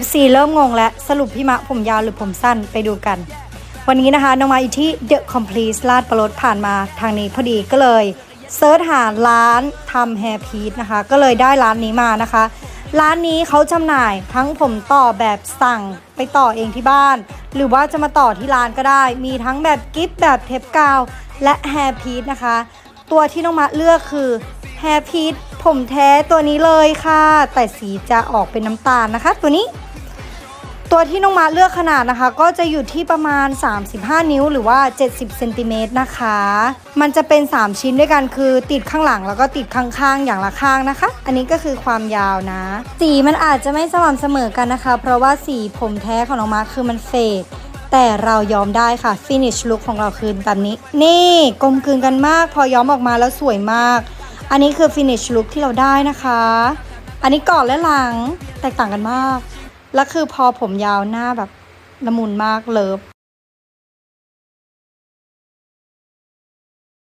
FC เริ่มงงแล้ว สรุปพี่มะผมยาวหรือผมสั้นไปดูกัน วันนี้นะคะน้องมาอยู่ที่ The Complete ลาดประรดผ่านมาทางนี้พอดีก็เลยเซิร์ชหาร้านทำแฮร์พีทนะคะ ก็เลยได้ร้านนี้มานะคะ ร้านนี้เขาจำหน่ายทั้งผมต่อแบบสั่งไปต่อเองที่บ้าน หรือว่าจะมาต่อที่ร้านก็ได้ มีทั้งแบบกิฟต์แบบเทปกาว และแฮร์พีทนะคะ ตัวที่น้องมาเลือกคือ แฮร์พีทผมแท้ตัวนี้เลยค่ะ แต่สีจะออกเป็นน้ำตาลนะคะ ตัวนี้ ตัวที่น้องมาเลือกขนาดนะคะ ก็จะอยู่ที่ประมาณ 35 นิ้วหรือว่า 70เซนติเมตรนะคะ มันจะเป็น 3 ชิ้นด้วยกันคือติดข้างหลังแล้วก็ติดข้างๆอย่างละข้างนะคะ อันนี้ก็คือความยาวนะ สีมันอาจจะไม่สม่ำเสมอกันนะคะ เพราะว่าสีผมแท้ของน้องมาคือมันเฟดแต่เรายอมได้ค่ะ finish look ของเราคือแบบนี้ นี่กลมกลืนกันมาก พอย้อมออกมาแล้วสวยมาก อันนี้คือ finish look ที่เราได้นะคะ อันนี้ก่อนและหลังแตกต่างกันมาก และคือพอผมยาวหน้าแบบละมุนมากเลิฟ